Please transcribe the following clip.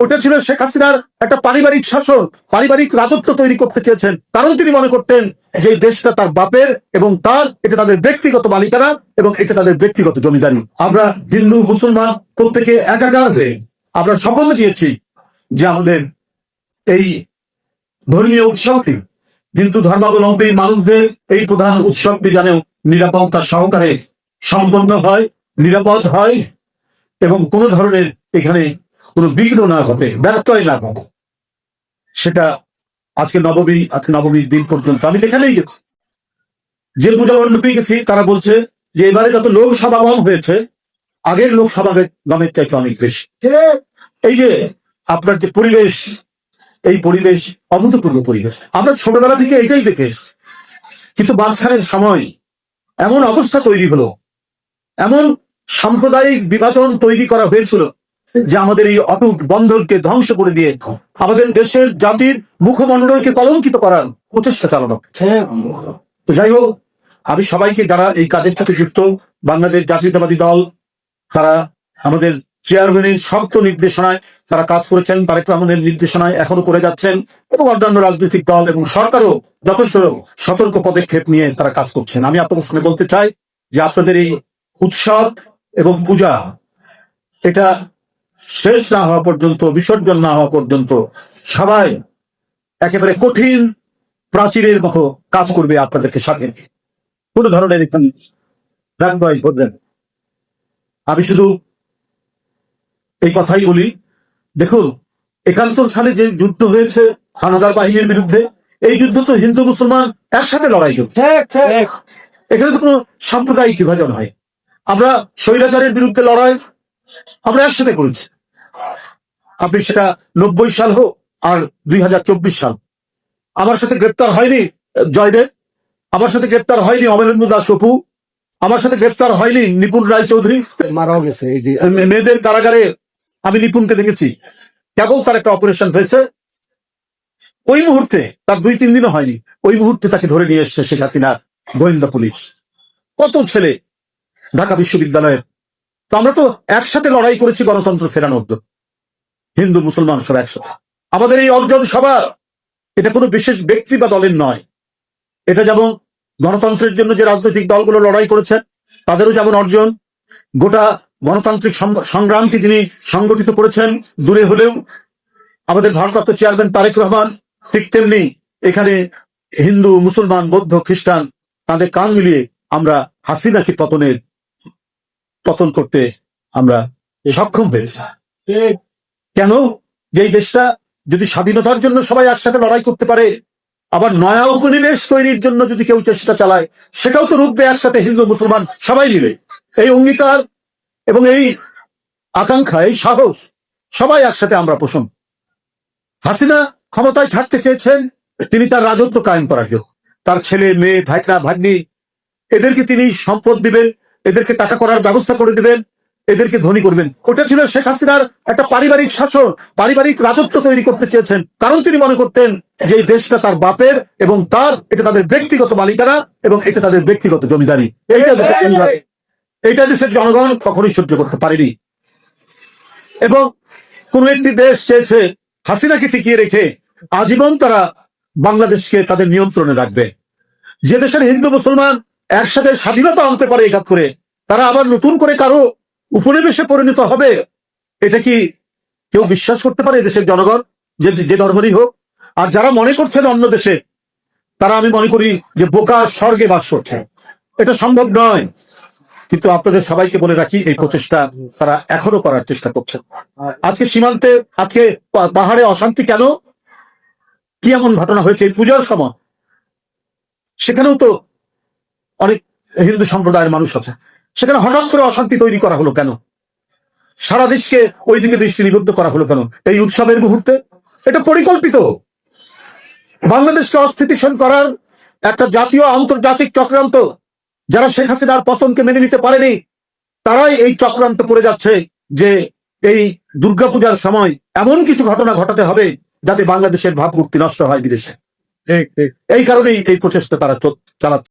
ওটা ছিল শেখ হাসিনার একটা পারিবারিক শাসন, পারিবারিক রাজত্ব তৈরি করতে চেয়েছেন। কারণ তিনি মনে করতেন যে দেশটা তার বাপের এবং তার, এটা তাদের ব্যক্তিগত মালিকানা এবং এটা তাদের ব্যক্তিগত জমিদারি। আমরা হিন্দু, মুসলমান প্রত্যেকে একাকার হয়ে আমরা শপথ নিয়েছি যে আমাদের এই ধর্মীয় উৎসবটি, হিন্দু ধর্মাবলম্বী মানুষদের এই প্রধান উৎসবটি যেন নিরাপত্তা সহকারে সম্পন্ন হয়, নিরাপদ হয় এবং কোন ধরনের এখানে কোনো বিঘ্ন না ঘটে, ব্যত্যয় না ঘটে, সেটা আজকে নবমী, আজকে নবমীর দিন পর্যন্ত আমি এখানেই গেছি, যে পূজা মণ্ডপে গেছি, তারা বলছে যে এবারে যত লোক সমাগম হয়েছে, আগের লোক সমাগমের চাইতে অনেক বেশি এই যে আপনার যে পরিবেশ, এই পরিবেশ অভূতপূর্ব পরিবেশ আমরা ছোটবেলা থেকে এটাই দেখে এসেছি। কিন্তু মাঝখানের সময় এমন অবস্থা তৈরি হলো, এমন সাম্প্রদায়িক বিভাজন তৈরি করা হয়েছিল যে আমাদের এই অটুট বন্ধনকে ধ্বংস করে দিয়ে আমাদের দেশের জাতির মুখমণ্ডলকে কলঙ্কিত করার প্রচেষ্টা চালানো হচ্ছে। তো যাই হোক আমি সবাইকে যারা এই কাজের সাথে যুক্ত বাংলাদেশ জাতীয়তাবাদী দল তারা আমাদের চেয়ারম্যানের শক্ত নির্দেশনায় তারা কাজ করেছেন তারেক রহমানের নির্দেশনায় এখনও করে যাচ্ছেন এবং অন্যান্য রাজনৈতিক দল এবং সরকারও যথেষ্ট সতর্ক পদক্ষেপ নিয়ে তারা কাজ করছেন আমি আপনাদের সঙ্গে বলতে চাই যে আপনাদের এই উৎসব এবং পূজা এটা শেষ না হওয়া পর্যন্ত বিসর্জন না হওয়া পর্যন্ত সবাই একেবারে কঠিন প্রাচীরের মতো কাজ করবে আপনাদেরকে সাথে। কোনো ধরনের এখানে রাগবাই করবেন আমি শুধু এই কথাই বলি দেখুন একাত্তর সালে যে যুদ্ধ হয়েছে হানাদার বাহিনীর বিরুদ্ধে এই যুদ্ধ তো হিন্দু মুসলমান একসাথে লড়াই করছে এখানে তো কোনো সাম্প্রদায়িক বিভাজন হয়। আমরা স্বৈরাচারের বিরুদ্ধে লড়াই আমরা একসাথে করেছি। আপনি সেটা নব্বই সাল হোক আর দুই হাজার চব্বিশ সাল। আমার সাথে গ্রেপ্তার হয়নি জয়দেব। আমার সাথে গ্রেপ্তার হয়নি অমরেন্দ্র দাস অপু। আমার সাথে গ্রেপ্তার হয়নি নিপুণ রায় চৌধুরী মারাও গেছে এই যে মেয়েদের কারাগারে আমি নিপুণকে দেখেছি। কেবল তার একটা অপারেশন হয়েছে। ওই মুহূর্তে তার দুই তিন দিনও হয়নি। ওই মুহূর্তে তাকে ধরে নিয়ে এসছে শেখ হাসিনা গোয়েন্দা পুলিশ। কত ছেলে ঢাকা বিশ্ববিদ্যালয়ের তো আমরা তো একসাথে লড়াই করেছি গণতন্ত্র ফেরানোর জন্য। হিন্দু, মুসলমান সব একসাথে। আমাদের এই অর্জন সবার এটা কোনো বিশেষ ব্যক্তি বা দলের নয়। এটা যেমন গণতন্ত্রের জন্য যে রাজনৈতিক দলগুলো লড়াই করেছে তাদেরও যেমন অর্জন। গোটা গণতান্ত্রিক সংগ্রামকে যিনি সংগঠিত করেছেন, দূরে হলেও আমাদের ভারপ্রাপ্ত চেয়ারম্যান তারেক রহমান ঠিক তেমনি এখানে হিন্দু, মুসলমান, বৌদ্ধ, খ্রিস্টান, তাদের কান মিলিয়ে আমরা হাসিনাকে পতনের পতন করতে আমরা সক্ষম হয়েছি। কেন? যে দেশটা যদি স্বাধীনতার জন্য সবাই একসাথে লড়াই করতে পারে আবার নয়া উপনিবেশ তৈরির জন্য যদি কেউ চেষ্টা চালায় সেটাও তো রুখবে একসাথে হিন্দু মুসলমান সবাই মিলে। এই অঙ্গীকার এবং এই আকাঙ্ক্ষা এই সাহস সবাই একসাথে আমরা পোষণ। হাসিনা ক্ষমতায় থাকতে চেয়েছেন তিনি তার রাজত্ব কায়েম করার জন্য। তার ছেলে মেয়ে ভাইকনা ভাগ্নি এদেরকে তিনি সম্পদ দিবেন এদেরকে টাকা করার ব্যবস্থা করে দিবেন এদেরকে ধনী করবেন। ওটা ছিল শেখ হাসিনার একটা পারিবারিক শাসন পারিবারিক রাজত্ব তৈরি করতে চেয়েছেন। কারণ তিনি মনে করতেন যে এই দেশটা তার বাপের এবং তার এটা তাদের ব্যক্তিগত মালিকানা এবং এটা তাদের ব্যক্তিগত জমিদারি। এইটা দেশের এইটা দেশের জনগণ কখনোই সহ্য করতে পারেনি। এবং কোন একটি দেশ চেয়েছে হাসিনাকে টিকিয়ে রেখে আজীবন তারা বাংলাদেশকে তাদের নিয়ন্ত্রণে রাখবে। যে দেশের হিন্দু মুসলমান একসাথে স্বাধীনতা আনতে পারে একাত করে, তারা আবার নতুন করে কারও উপনিবেশে পরিণত হবে, এটা কি কেউ বিশ্বাস করতে পারে দেশের জনগণ, যে যে ধর্মেরই হোক? আর যারা মনে করছেন অন্য দেশে, তারা আমি মনে করি যে বোকা স্বর্গে বাস করছে। এটা সম্ভব নয়। কিন্তু আপনাদের সবাইকে বলে রাখি, এই প্রচেষ্টা তারা এখনও করার চেষ্টা করছেন। আজকে সীমান্তে, আজকে পাহাড়ে অশান্তি কেন? কি এমন ঘটনা হয়েছে? এই পূজার সময়। সেখানেও তো অনেক হিন্দু সম্প্রদায়ের মানুষ আছে। সেখানে হঠাৎ করে অশান্তি তৈরি করা হলো কেন? সারা দেশকে ওইদিকে দৃষ্টি নিবদ্ধ করা হলো কেন? এই উৎসবের মুহূর্তে এটা পরিকল্পিত। বাংলাদেশকে অস্থিতিশীল করার একটা জাতীয় আন্তর্জাতিক চক্রান্ত যারা শেখ হাসিনার পতনকে মেনে নিতে পারেনি তারাই এই চক্রান্ত করে যাচ্ছে যে এই দুর্গাপূজার সময় এমন কিছু ঘটনা ঘটাতে হবে যাতে বাংলাদেশের ভাবমূর্তি নষ্ট হয় বিদেশে। এই কারণেই এই প্রচেষ্টা তারা চালাচ্ছে।